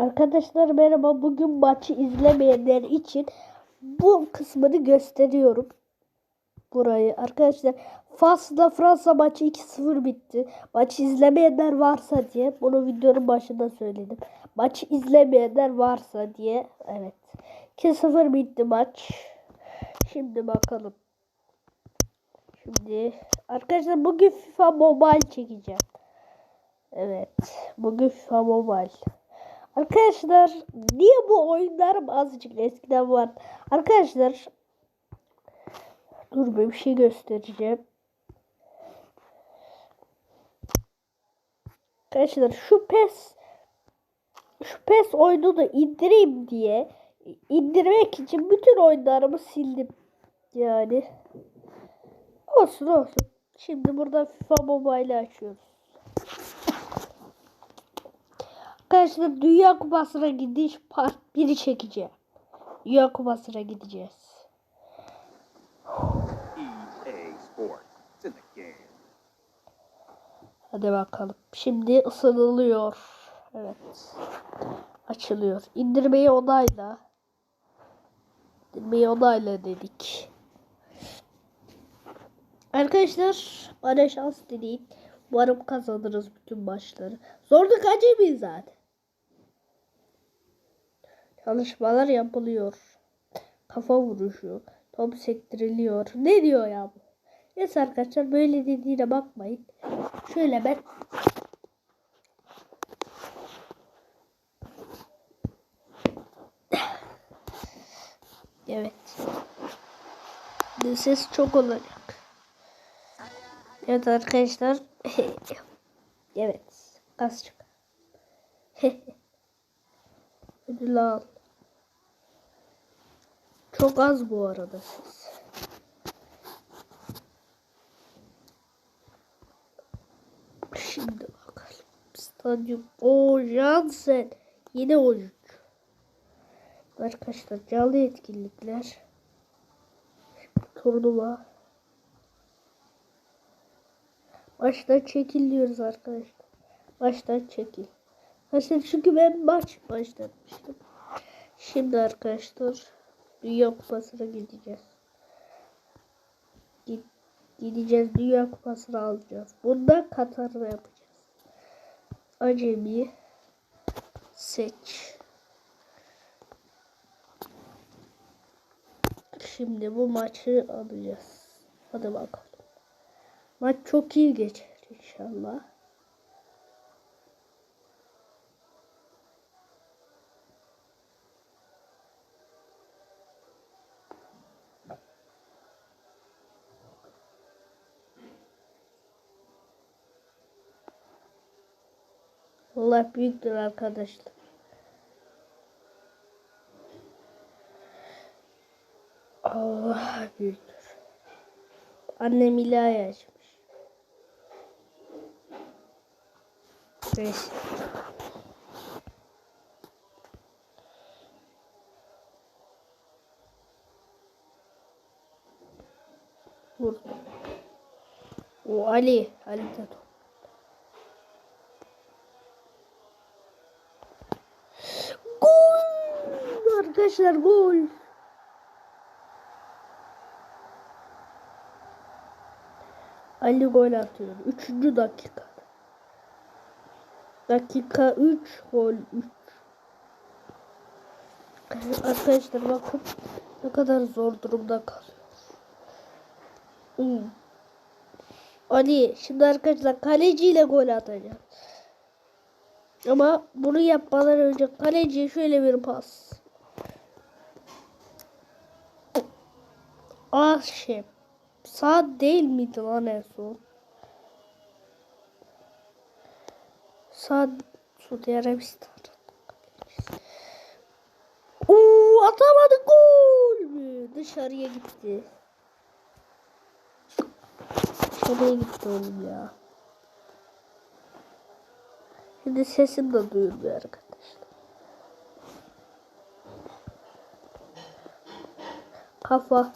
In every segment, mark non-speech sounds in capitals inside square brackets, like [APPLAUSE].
Arkadaşlar merhaba. Bugün maçı izlemeyenler için bu kısmını gösteriyorum. Burayı. Arkadaşlar Fas'la Fransa maçı 2-0 bitti. Maçı izlemeyenler varsa diye bunu videonun başında söyledim. Maçı izlemeyenler varsa diye. Evet. 2-0 bitti maç. Şimdi bakalım. Şimdi arkadaşlar bugün FIFA Mobile çekeceğim. Evet. Bugün FIFA Mobile. Arkadaşlar niye bu oyunlar azıcık eskiden var. Arkadaşlar dur bir şey göstereceğim. Arkadaşlar şu PES şu PES oyununu indireyim diye indirmek için bütün oyunlarımı sildim. Yani olsun olsun. Şimdi burada FIFA Mobile açıyoruz. Arkadaşlar Dünya Kupası'na gidiş part 1'i çekeceğim. Dünya Kupası'na gideceğiz. Game. Hadi bakalım. Şimdi ısınılıyor. Evet. Açılıyor. İndirmeyi onayla. İndirmeyi onayla dedik. Arkadaşlar bana şans dileyin. Umarım kazanırız bütün maçları. Zorluk acemi zaten. Çalışmalar yapılıyor. Kafa vuruşu. Top sektiriliyor. Ne diyor ya bu? Neyse arkadaşlar böyle dediğine bakmayın. Şöyle ben Evet. Ses çok olacak. Evet arkadaşlar. [LAUGHS] evet. Gaz çık. [LAUGHS] Ödül al. Çok az bu arada ses. Şimdi bakalım. Stadyum. O Jansen. Yine oyuncu. Arkadaşlar canlı etkinlikler. Turnuva. Baştan çekil diyoruz arkadaşlar. Baştan çekil. Arkadaşlar çünkü ben maç başlatmıştım. Şimdi arkadaşlar Dünya Kupası'na gideceğiz. Gid gideceğiz Dünya Kupası'nı alacağız. Bunda Katar'da yapacağız. Acemi seç. Şimdi bu maçı alacağız. Hadi bakalım. Maç çok iyi geçer inşallah. Allah büyüktür arkadaşlar. Allah büyüktür. Annem ilahi açmış. Neyse. Vurdu. O Ali. Ali de top. Gol! Arkadaşlar gol. Ali gol atıyor. Üçüncü dakika. Dakika 3 gol 3. Arkadaşlar bakın ne kadar zor durumda kalıyor. Hmm. Ali şimdi arkadaşlar kaleciyle gol atacağım. Ama bunu yapmadan önce kaleciye şöyle bir pas. Ah şey. Sağ değil miydi lan en son? Sağ Suudi Arabistan. Uuu atamadı gol mü? Dışarıya gitti. Dışarıya gitti oğlum ya. Şimdi sesim de duyulmuyor arkadaşlar. Kafa.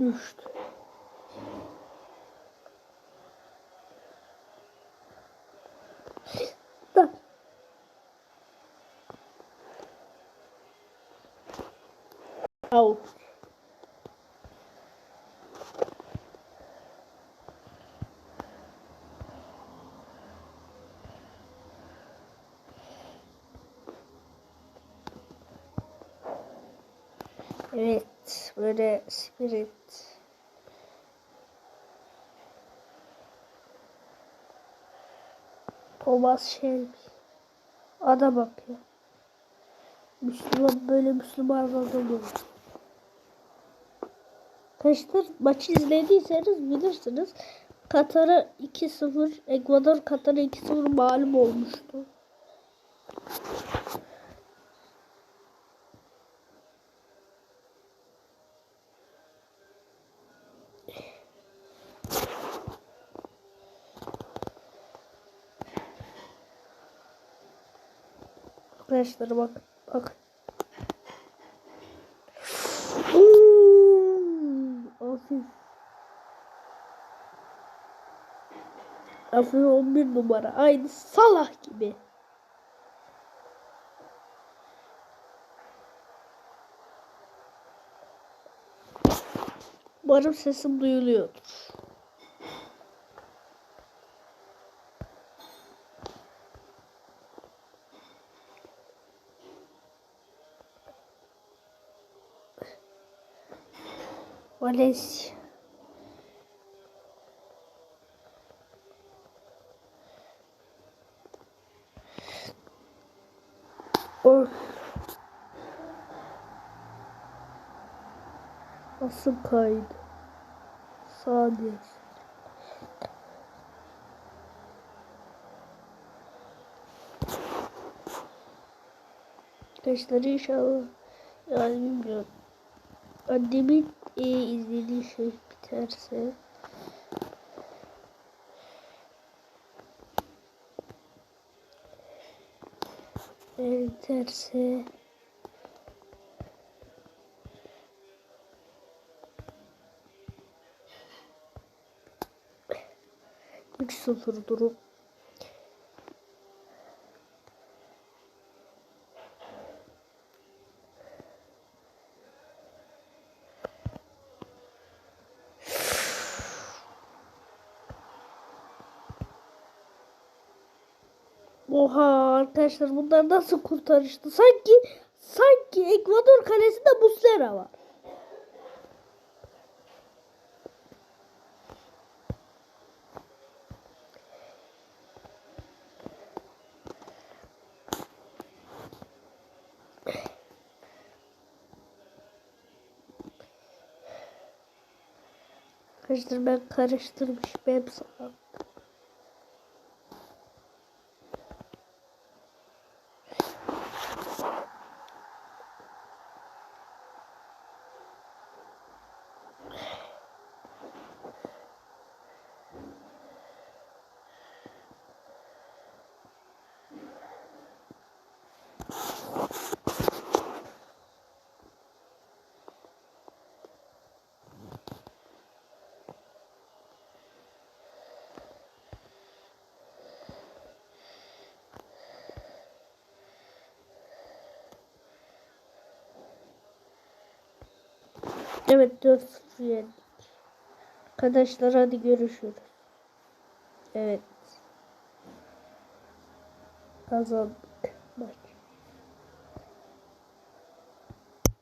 düştü. Out. Evet, böyle spirit. Thomas Shelby. Ada bakıyor. Müslüman böyle Müslüman olur. Arkadaşlar maçı izlediyseniz bilirsiniz. Katar'a 2-0, Ekvador Katar'a 2-0 mağlup olmuştu. Arkadaşlar bak Hafif 11 numara. Aynı Salah gibi. Umarım sesim duyuluyordur. Valencia. Of. Nasıl kaydı? Saniye. Arkadaşlar inşallah yani bilmiyorum. Annemin e, izlediği şey biterse biterse üç sıfır durum. Oha arkadaşlar bunlar nasıl kurtarıştı? Sanki sanki Ekvador kalesinde Muslera var. Arkadaşlar ben karıştırmış ben sana. Evet 4 yendik. Arkadaşlar hadi görüşürüz. Evet. Kazandık. Maç.